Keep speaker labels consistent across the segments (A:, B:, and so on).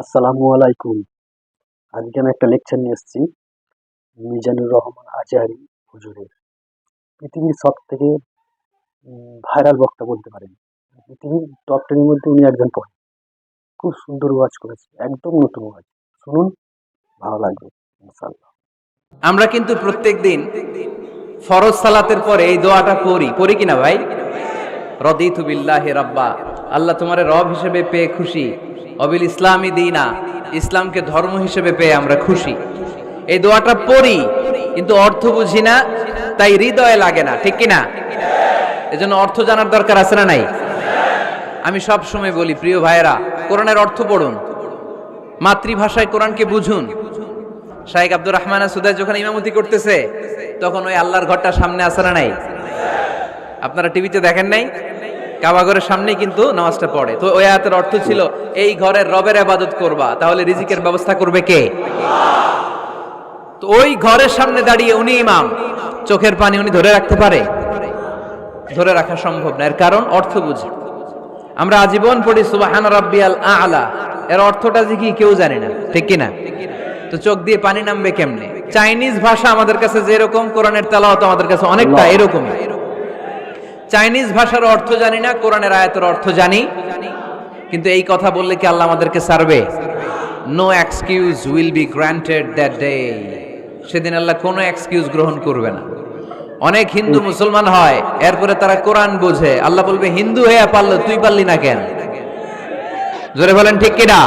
A: আসসালামু আলাইকুম। আজকে আমি একটা লেকচার নিয়ে এসেছি? মিজানুর রহমান আজহারি হুজুরের। পৃথিবীর সব থেকে ভাইরাল বক্তা বলতে পারেন। পৃথিবীর টপ টেনের মধ্যে উনি একজন পড়ে খুব সুন্দর ওয়াজ করেছে, একদম নতুন ওয়াজ। শুনুন, ভালো লাগবে ইনশাল্লাহ
B: আমরা কিন্তু প্রত্যেক দিন ফরজ সালাতের পরে এই দোয়াটা পড়ি। পড়ি কিনা ভাই? রদিতু বিল্লাহি রাব্বা। আল্লাহ তোমার রব হিসেবে পেয়ে খুশি। অবিল ইসলামী দিনা, ইসলামকে ধর্ম হিসেবে পেয়ে আমরা খুশি। এই দোয়াটা পড়ি, কিন্তু অর্থ বুঝি না, তাই হৃদয়ে লাগে না, ঠিক কিনা? এজন্য অর্থ জানার দরকার আছে না নাই? আমি সব সময় বলি, প্রিয় ভাইয়েরা, কোরআনের অর্থ পড়ুন। মাতৃভাষায় কোরআনকে বুঝুন। শাহেক আব্দুর রহমান সুদায় যখন ইমামতি করতেছে, তখন ওই আল্লাহর ঘরটা সামনে আসে না নাই? আপনারা টিভিতে দেখেন নাই? কাবাগরের সামনেই কিন্তু নামাজটা পড়ে। তো ওই আয়াতের অর্থ ছিল এই ঘরের রবের আবাদত করবা তাহলে রিজিকের ব্যবস্থা করবে কে? তো ওই ঘরের সামনে দাঁড়িয়ে উনি ইমাম চোখের পানি উনি ধরে রাখতে পারে? ধরে রাখা সম্ভব না এর কারণ অর্থ বুঝি। আমরা আজীবন পড়ি সুবাহান রাব্বিয়াল আলা। এর অর্থটা যে কি কেউ জানে না ঠিক কি না তো চোখ দিয়ে পানি নামবে কেমনে? চাইনিজ ভাষা আমাদের কাছে যেরকম কোরআনের তেলাওয়াত আমাদের কাছে অনেকটা এরকমই। চাইনিজ ভাষার অর্থ জানি না কোরআনের আয়াতের অর্থ জানি। কিন্তু এই কথা বললে কি আল্লাহ আমাদেরকে সারবে? No excuse will be granted that day সেদিন আল্লাহ কোনো এক্সকিউজ গ্রহণ করবে না। অনেক হিন্দু মুসলমান হয় এরপরে তারা কোরআন বোঝে। আল্লাহ বলবে হিন্দু হয়ে পারল তুই পারলি না কেন? জোরে বলেন ঠিক কিনা?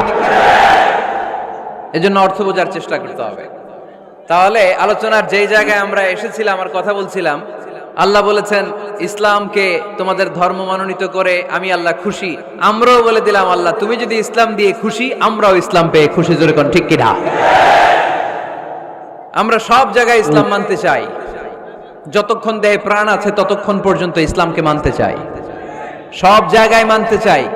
B: এজন্য অর্থ বোঝার চেষ্টা করতে হবে। তাহলে আলোচনার যেই জায়গায় আমরা এসেছিলাম আর কথা বলছিলাম আল্লাহ বলেছেন, ইসলামকে তোমাদের ধর্ম মনোনীত করে আমি আল্লাহ খুশি। আমরাও বলে দিলাম, আল্লাহ, তুমি যদি ইসলাম দিয়ে খুশি, আমরাও ইসলাম পেয়ে খুশি। জোরে কোন ঠিক কিনা? আমরা সব জায়গায় ইসলাম মানতে চাই। যতক্ষণ দেহে প্রাণ আছে, ততক্ষণ পর্যন্ত ইসলামকে মানতে চাই। সব জায়গায় মানতে চাই।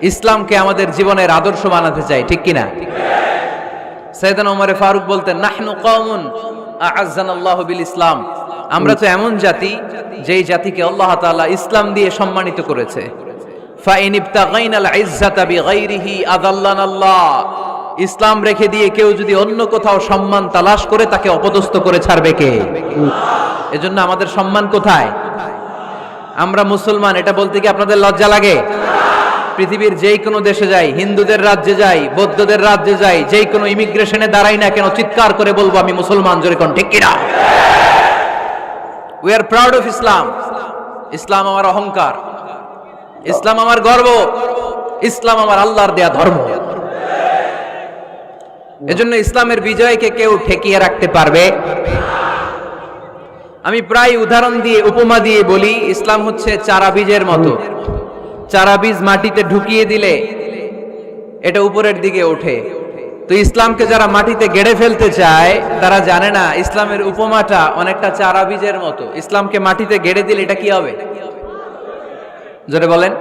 B: ইসলামকে আমাদের জীবনের আদর্শ বানাতে চাই, ঠিক কিনা? সৈয়দান ওমরে ফারুক বলতেন, নাহনু কওমুন আ'আজ্জানাল্লাহু বিল ইসলাম। আমরা তো এমন জাতি যেই জাতিকে আল্লাহ তাআলা ইসলাম দিয়ে সম্মানিত করেছে। ইসলাম রেখে দিয়ে কেউ যদি অন্য কোথাও সম্মান তালাশ করে তাকে অপদস্থ করে ছাড়বে কে? এজন্য আমাদের সম্মান কোথায়? আমরা মুসলমান, এটা বলতে কি আপনাদের লজ্জা লাগে? পৃথিবীর যেই কোনো দেশে যাই, হিন্দুদের রাজ্যে যাই, বৌদ্ধদের রাজ্যে যাই যেই কোনো ইমিগ্রেশনে দাঁড়াই না কেন, চিৎকার করে বলব আমি মুসলমান, জোরে কোন, ঠিক কিনা? We are proud of Islam ইসলাম আমার অহংকার ইসলাম আমার গর্ব. ইসলাম আমার আল্লাহর দেয়া ধর্ম। এজন্য ইসলামের বিজয়কে কেউ ঠেকিয়ে রাখতে পারবে। আমি প্রায় উদাহরণ দিয়ে, উপমা দিয়ে বলি, ইসলাম হচ্ছে চারা বীজের মতো। চারা বীজ মাটিতে ঢুকিয়ে দিলে এটা উপরের দিকে ওঠে। তো ইসলামকে যারা মাটিতে গেড়ে ফেলতে চায়, তারা জানে না ইসলামের উপমাটা অনেকটা চারা বীজের মতো। ইসলামকে মাটিতে গেড়ে দিলে এটা কি হবে? জোরে বলেন।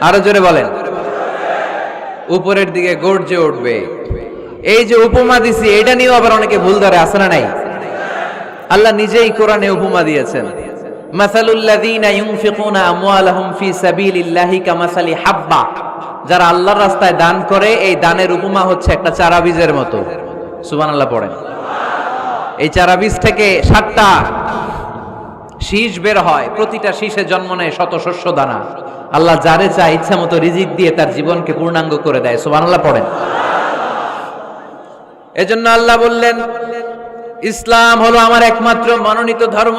B: আরও জোরে বলেন। উপরের দিকে গর্জে উঠবে। এই যে উপমা দিছি, এটা নিয়েও আবার অনেকে ভুল ধরে আসে না নাই? আল্লাহ নিজেই কোরআনে উপমা দিয়েছেন। মাসালুল্লাযীনা ইউনফিকুনা আমওয়ালাহুম ফি সাবিলিল্লাহি কামাসালি হাব্বা। যারা আল্লাহর রাস্তায় দান করে, এই দানের উপমা হচ্ছে একটা চারা বীজের মতো। সুবহানাল্লাহ পড়েন। এই চারা বীজ থেকে সাতটা শীষ বের হয়, প্রতিটা শীষে জন্ম নেয় শত শস্য দানা। আল্লাহ যারে চায় ইচ্ছা মতো রিজিক দিয়ে তার জীবনকে পূর্ণাঙ্গ করে দেয়, সুবহানাল্লাহ পড়েন। এজন্য আল্লাহ বললেন, ইসলাম হলো আমার একমাত্র মনোনীত ধর্ম।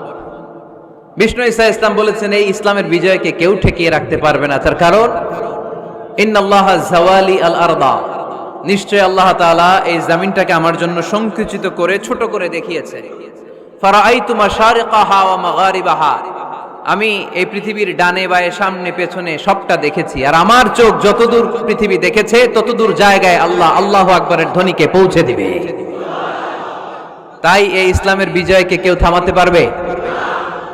B: বিষ্ণু ইসা ইসলাম বলেছেন, এই ইসলামের বিজয়কে কেউ ঠেকিয়ে রাখতে পারবে না। তার কারণ, ইন্নাল্লাহ জাওয়ালি আল আরদা। নিশ্চয় আল্লাহ তাআলা এই জামিনটাকে আমার জন্য সংকুচিত করে, ছোট করে দেখিয়েছে। আমি এই পৃথিবীর ডানে বায়ে, সামনে পেছনে সবটা দেখেছি। আর আমার চোখ যতদূর পৃথিবী দেখেছে, ততদূর জায়গায় আল্লাহ আল্লাহ আকবরের ধ্বনিকে পৌঁছে দিবে। তাই এই ইসলামের বিজয়কে কেউ থামাতে পারবে?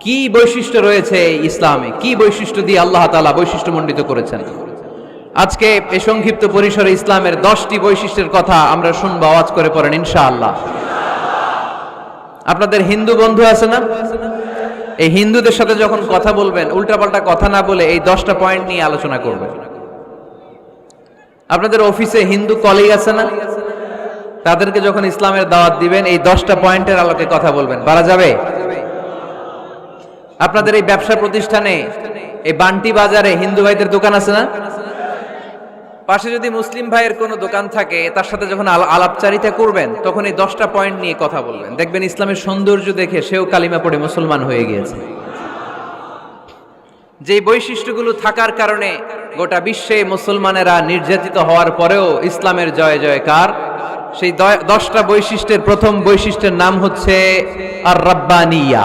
B: কি বৈশিষ্ট্য রয়েছে ইসলামে? কি বৈশিষ্ট্য দিয়ে আল্লাহ তাআলা বৈশিষ্ট্য মণ্ডিত করেছেন? আজকে এ সংক্ষিপ্ত পরিসরে ইসলামের দশটি বৈশিষ্ট্যের কথা আমরা শুনব, আওয়াজ করে পড়েন ইনশাআল্লাহ। আপনাদের হিন্দু বন্ধু আছে না? এই হিন্দুদের সাথে যখন কথা বলবেন, উল্টাপাল্টা কথা না বলে এই দশটা পয়েন্ট নিয়ে আলোচনা করবেন। আপনাদের অফিসে হিন্দু কলিগ আছে না? তাদেরকে যখন ইসলামের দাওয়াত দিবেন, এই দশটা পয়েন্টের আলোকে কথা বলবেন। পারা যাবে? আপনাদের এই ব্যবসা প্রতিষ্ঠানে, এই বান্টি বাজারে হিন্দু ভাইদের দোকান আছে না? পাশে যদি মুসলিম ভাইয়ের কোনো দোকান থাকে, তার সাথে যখন আলাপচারিতা করবেন তখন এই দশটা পয়েন্ট নিয়ে কথা বলবেন। দেখবেন ইসলামের সৌন্দর্য দেখে সেও কালিমা পড়ে মুসলমান হয়ে গিয়েছে। যে বৈশিষ্ট্যগুলো থাকার কারণে গোটা বিশ্বে মুসলমানেরা নির্যাতিত হওয়ার পরেও ইসলামের জয় জয়কার। সেই দশটা বৈশিষ্ট্যের প্রথম বৈশিষ্ট্যের নাম হচ্ছে আর রাব্বানিয়া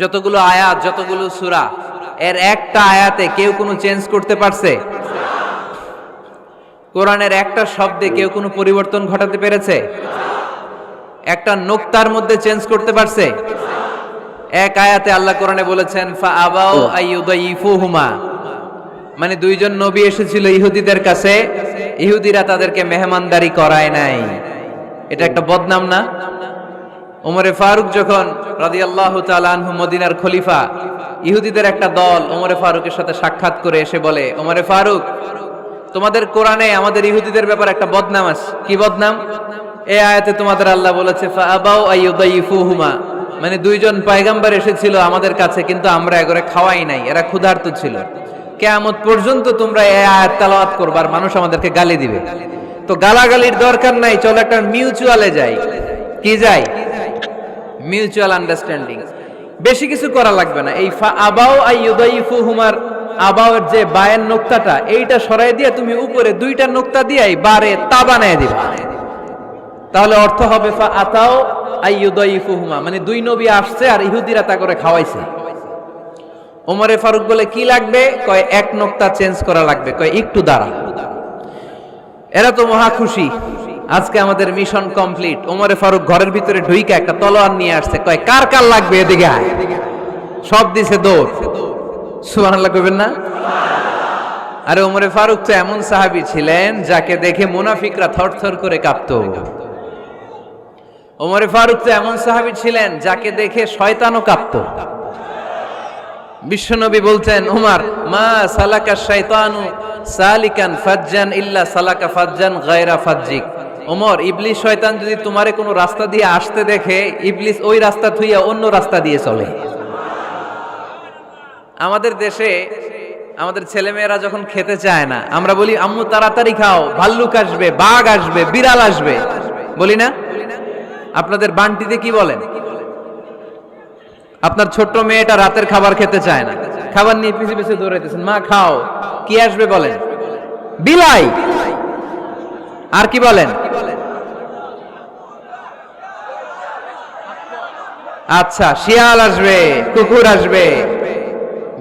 B: যতগুলো আয়াত, যতগুলো সূরা, এর একটা আয়াতে কেউ কোনো চেঞ্জ করতে পারছে? কোরআনের একটা শব্দে কেউ কোনো পরিবর্তন ঘটাতে পেরেছে? একটা নোক্তার মধ্যে চেঞ্জ করতে পারছে? এক আয়াতে আল্লাহ কোরআনে বলেছেন মানে দুইজন নবী এসেছিল ইহুদিদের কাছে, ইহুদিরা তাদেরকে মেহমানদারি করায় নাই। এটা একটা বদনাম না? ওমরে ফারুক যখন রাদিয়াল্লাহু তাআলা আনহু মদিনার খলিফা, ইহুদিদের একটা দল ওমরে ফারুকের সাথে সাক্ষাৎ করে এসে বলে, ওমরে ফারুক, তোমাদের কোরআনে আমাদের ইহুদিদের ব্যাপারে একটা বদনাম আছে। কি বদনাম? এই আয়াতে তোমাদের আল্লাহ বলেছে মানে দুইজন পয়গাম্বার এসেছিল আমাদের কাছে, কিন্তু আমরা এগরে খাওয়াই নাই, এরা ক্ষুধার্ত ছিল। কেয়ামত পর্যন্ত তোমরা এই আয়াত তেলাওয়াত করবার মানুষ আমাদেরকে গালি দিবে। তো গালাগালির দরকার নাই, চলো একটা মিউচুয়ালে যাই। কি যাই? মিউচুয়াল আন্ডারস্ট্যান্ডিং বেশি কিছু করা লাগবে না। এই আবাও আইয়ুদাইফু হুমার আবাওয়ের যে বায়ের নোক্তাটা, এইটা সরাই দিয়ে তুমি উপরে দুইটা নোক্তা দিয়াই বারে তা বানায় দিবা। তাহলে অর্থ হবে ফা আতাও আইয়ুদাইফু হুমা মানে দুই নবী আসছে আর ইহুদিরা তা করে খাওয়াইছে। ওমরে ফারুক বলে, কি লাগবে? কয়, এক নোক্তা চেঞ্জ করা লাগবে। কয়, একটু দাঁড়া। এরা তো মহা খুশি। আজকে আমাদের মিশন কমপ্লিট। ওমরে ফারুক ঘরের ভিতরে ঢুইকা একটা তলোয়ার নিয়ে আসছে। কয়, কার কার লাগবে এদিকে সব দিছে না? আরে ওমরে ফারুক তো এমন সাহাবী ছিলেন যাকে দেখে মুনাফিকরা থরথর করে কাঁপতো। ওমরে ফারুক তো এমন সাহাবী ছিলেন যাকে দেখে শয়তানও কাঁপতো। বিশ্বনবী বলতেন, উমার, মা সালাকা শয়তানু সালিকান ফাজ্জান ইল্লা সালাকা ফাজ্জান গায়রা ফাজ্জিক। ওমর, ইবলিস, শয়তান যদি তোমারে কোনো রাস্তা দিয়ে আসতে দেখে, ইবলিস ওই রাস্তা থুইয়া অন্য রাস্তা দিয়ে চলে। আমাদের দেশে আমাদের ছেলেমেয়েরা যখন খেতে চায় না, আমরা বলি, আম্মু, তাড়াতাড়ি খাও, ভাল্লুক আসবে, বাঘ আসবে, বিড়াল আসবে। বলি না? আপনাদের বান্টিতে কি বলেন? আপনার ছোট্ট মেয়েটা রাতের খাবার খেতে চায় না। খাবার নিয়ে পিছে পিছে দৌড়াইতেছেন, মা, খাও। কি আসবে বলেন? বিলাই। আর কি বলেন? আচ্ছা শিয়াল আসবে, কুকুর আসবে,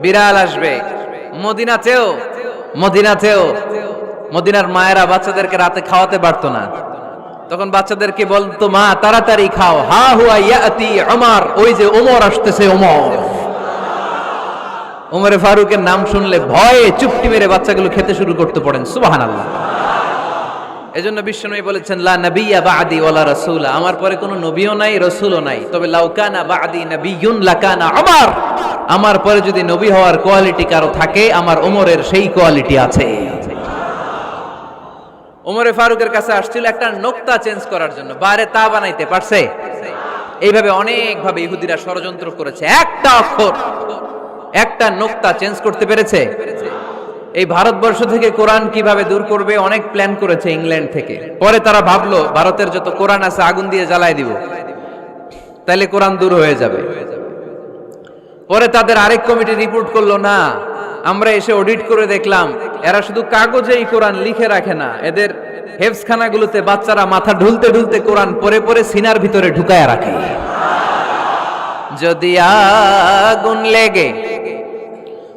B: বিড়াল আসবে। মদিনাতেও মদিনাতেও, মদিনার মায়েরা বাচ্চাদেরকে রাতে খাওয়াতে পারতো না। তখন বাচ্চাদেরকে বলতো, মা, তাড়াতাড়ি খাও। হা হুয়া ইয়াতি ওমর ওই যে ওমর আসতেছে ওমর ওমরে ফারুকের নাম শুনলে ভয়ে চুপটি মেরে বাচ্চাগুলো খেতে শুরু করতে পড়েন। সুবহানাল্লাহ। এজন্য বিশ্বনবী বলেছেন, লা নাবিয়্যা বাদি ওয়ালা রাসূলা। আমার পরে কোনো নবীও নাই, রাসূলও নাই। তবে লাউকানা বাদি নাবিয়্যুন লাকানা ওমর আমার পরে যদি নবী হওয়ার কোয়ালিটি কারও থাকে, আমার ওমরের সেই কোয়ালিটি আছে। ওমরে ফারুকের কাছে আসছিল একটা নোক্তা চেঞ্জ করার জন্য। বারে তা বানাইতে পারছে? এইভাবে অনেক ভাবে ইহুদিরা ষড়যন্ত্র করেছে। একটা অক্ষর, একটা নোক্তা চেঞ্জ করতে পেরেছে? এই ভারতবর্ষ থেকে কোরআন কীভাবে দূর করবে? অনেক প্ল্যান করেছে ইংল্যান্ড থেকে। পরে তারা ভাবলো, ভারতের যত কোরআন আছে, আগুন দিয়ে জ্বালায় দিব। তাইলে কোরআন দূর হয়ে যাবে। পরে তাদের আরেক কমিটি রিপোর্ট করল, না, আমরা এসে অডিট করে দেখলাম, এরা শুধু কাগজেই কোরআন লিখে রাখে না। এদের হেফসখানাগুলোতে বাচ্চারা মাথা ঢুলতে ঢুলতে কোরআন পরে পরে সিনার ভিতরে ঢুকায় রাখে। যদি আগুন লেগে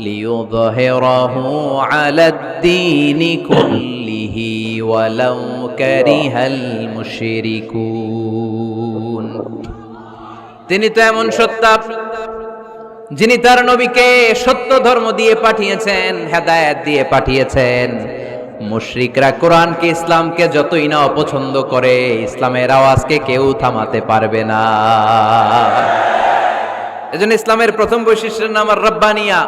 B: ليظهره على الدين كله ولو كره المشركون তিনি তো এমন সত্তা যিনি তার নবীকে সত্য ধর্ম দিয়ে পাঠিয়েছেন হেদায়েত দিয়ে পাঠিয়েছেন মুশরিকরা কোরআনকে ইসলামকে যতই না অপছন্দ করে ইসলামের আওয়াজকে কেউ থামাতে পারবে না এজন্য ইসলামের প্রথম বৈশিষ্ট্যের নাম আর রব্বানিয়া।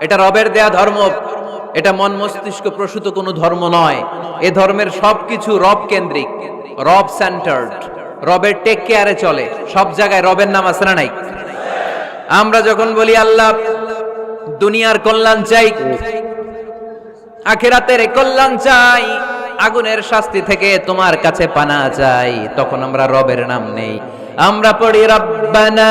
B: এটা রবের দেয়া ধর্ম। এটা মন মস্তিষ্ক প্রসূত কোনো ধর্ম নয়। এ ধর্মের সবকিছু রব কেন্দ্রিক। রব সেন্টার্ড রবের টেক কেয়ারে চলে। সব জায়গায় রবের নাম না নাই? আমরা যখন বলি, আল্লাহ, দুনিয়ার কল্যাণ চাই, আখেরাতের কল্যাণ চাই, আগুনের শাস্তি থেকে তোমার কাছে পানা চাই, তখন আমরা রবের নাম নেই। আমরা পড়ি, রব্বানা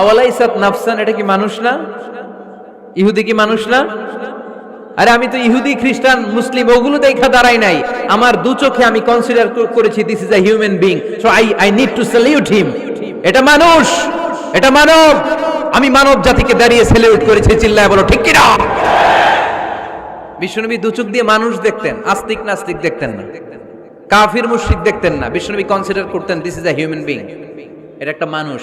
B: আওয়ালা ইসাত নাফসান, এটা কি মানুষ না? ইহুদি কি মানুষ না? আরে আমি তো ইহুদি, খ্রিস্টান, মুসলিম, ওগুলো দেখা দাঁড়াই নাই। আমার দু চোখে আমি কনসিডার করেছি this is human being so I I need to salute him এটা মানুষ, এটা মানব। আমি মানব জাতিকে দাঁড়িয়ে সেলিউট করেছি, চিল্লায় বলো, ঠিক কিনা? বিশ্বনবী দু চোখ দিয়ে মানুষ দেখতেন, আস্তিক নাস্তিক দেখতেন না। কাফির মুশরিক দেখতেন না। বিশ্বনবী কনসিডার করতেন this is a human being এটা একটা মানুষ।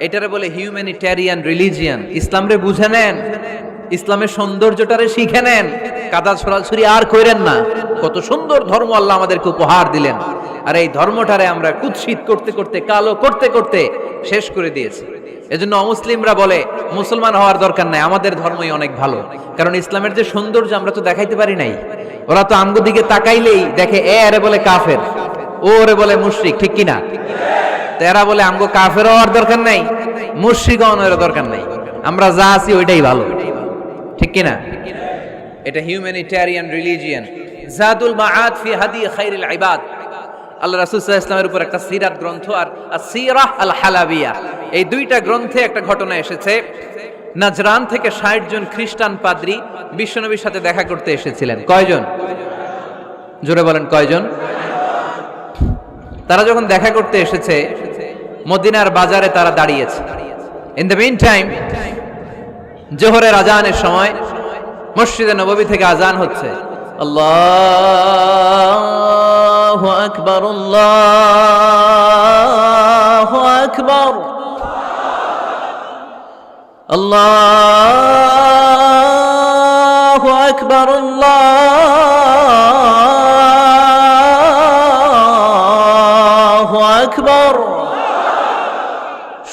B: এটারে বলে হিউম্যানিটেরিয়ান রিলিজিয়ান ইসলামরে বুঝে নেন। ইসলামের সৌন্দর্যটারে শিখে নেন। কাদা ছড়াছড়ি আর কইরেন না। কত সুন্দর ধর্ম আল্লাহ আমাদেরকে উপহার দিলেন। আর এই ধর্মটারে আমরা কুৎসিত করতে করতে, কালো করতে করতে শেষ করে দিয়েছি। এজন্য অমুসলিমরা বলে, মুসলমান হওয়ার দরকার নাই, আমাদের ধর্মই অনেক ভালো। কারণ ইসলামের যে সৌন্দর্য আমরা তো দেখাইতে পারি নাই। ওরা তো আমগো দিকে তাকাইলেই দেখে, এ আরে বলে কাফের, ও রে বলে মুশরিক, ঠিক কিনা? তেরা বলে, আমগো কাফের হওয়ার দরকার নাই হওয়ার দরকার নাই। আমরা যা আছি ওইটাই ভালো। ঠিক কিনা? এটা হিউম্যানিটেরিয়ান রিলিজিয়ান জাদুল মাআদ ফি হাদি খাইরুল ইবাদ। আল্লাহ রাসূল ইসলামের উপর একটা সিরাত গ্রন্থ আর আসিরাহ আল হালাবিয়া এই দুইটা গ্রন্থে একটা ঘটনা এসেছে। নাজরান থেকে 60 জন খ্রিস্টান পাদ্রী বিশ্বনবীর সাথে দেখা করতে এসেছিলেন। কয়জন? জোরে বলেন, কয়জন? তারা যখন দেখা করতে এসেছে, মদিনার বাজারে তারা দাঁড়িয়েছে। ইন দ্য মিন টাইম জোহরের আজানের সময়, মসজিদে নববী থেকে আজান হচ্ছে। আল্লাহ আকবর আল্লাহ আকবর। আল্লাহ আকবর, আল্লাহ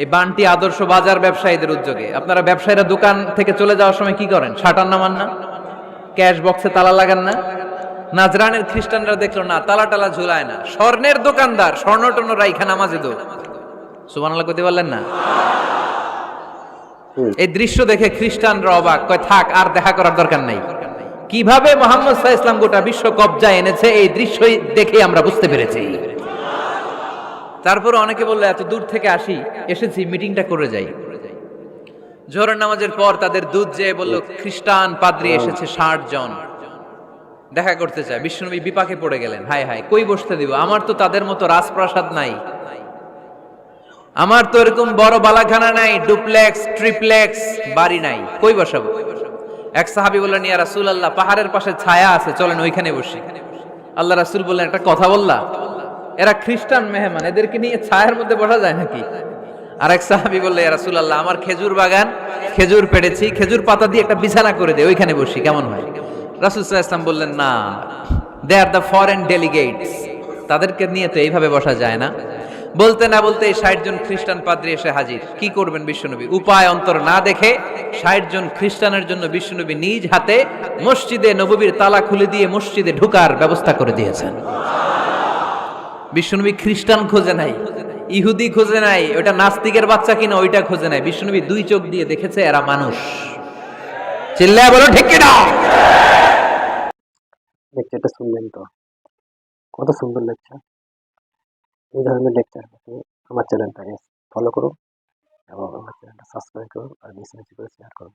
B: এই বান্টি আদর্শ বাজার ব্যবসায়ীদের উদ্যোগে। আপনারা ব্যবসায়ীরা দোকান থেকে চলে যাওয়ার সময় কি করেন? শাটার নামান না? ক্যাশ বক্সে তালা লাগান না? নাজরানের খ্রিস্টানরা দেখল না তালা টালা ঝুলায় না। স্বর্ণের দোকানদার স্বর্ণ টর্ণ রাইখা নামাজে দো সুবহানাল্লাহ কইতে পারলেন না? এই দৃশ্য দেখে খ্রিস্টানরা অবাক কয় থাক আর দেখা করার দরকার নাই। কীভাবে মোহাম্মদ সাহা ইসলাম গোটা বিশ্ব কবজায় এনেছে এই দৃশ্যই দেখে আমরা বুঝতে পেরেছি। তারপর অনেকে বলল এত দূর থেকে আসি এসেছি মিটিংটা করে যাই। জোহরের নামাজের পর তাদের দুধ যেয়ে বলল খ্রিস্টান পাদ্রি এসেছে ষাট জন। দেখা করতে চায়। বিশ্বনবী বিপাকে পড়ে গেলেন। হায় হায় কই বসতে দিব? আমার তো তাদের মতো রাজপ্রাসাদ নাই। আমার তো এরকম বড় বালাখানা নাই ডুপ্লেক্স ট্রিপ্লেক্স বাড়ি নাই। কই বসাবো? এক সাহাবি বললেন ইয়া রাসূল আল্লাহ পাহাড়ের পাশে ছায়া আছে চলেন ওইখানে বসি। আল্লাহ রাসূল বললেন একটা কথা বললা? এরা খ্রিস্টান মেহমান, এদেরকে নিয়ে ছায়ের মধ্যে বসা যায় নাকি? আর এক সাহাবি বললে রাসূল আল্লাহ আমার খেজুর বাগান, খেজুর পেড়েছি, খেজুর পাতা দিয়ে একটা বিছানা করে দে, ওইখানে বসি, কেমন হয়? রাসূল ওয়াসাল্লাম বললেন, না they are the foreign delegates তাদেরকে নিয়ে তো এইভাবে বসা যায় না। বলতে না বলতে ষাট জন খ্রিস্টান পাদ্রী এসে হাজির। কি করবেন বিশ্বনবী? উপায় অন্তর না দেখে ষাট জন খ্রিস্টানের জন্য বিশ্বনবী নিজ হাতে মসজিদে নববীর তালা খুলে দিয়ে মসজিদে ঢুকার ব্যবস্থা করে দিয়েছেন। বিশ্বনবী খ্রিস্টান খোঁজে নাই, ইহুদি খোঁজে নাই, ওটা নাস্তিকের বাচ্চা কিনা ওইটা খোঁজে নাই। বিশ্বনবী দুই চোখ দিয়ে দেখেছে এরা মানুষ। চিল্লায় বলো, ঠিক কিনা?
A: লেকচারটা শুনলেন তো? কত সুন্দর লেকচার এই ধরনের লেকচার আমার চ্যানেলটাকে ফলো করুন এবং আমার চ্যানেলটা সাবস্ক্রাইব করুন আর বেশি করে শেয়ার করুন।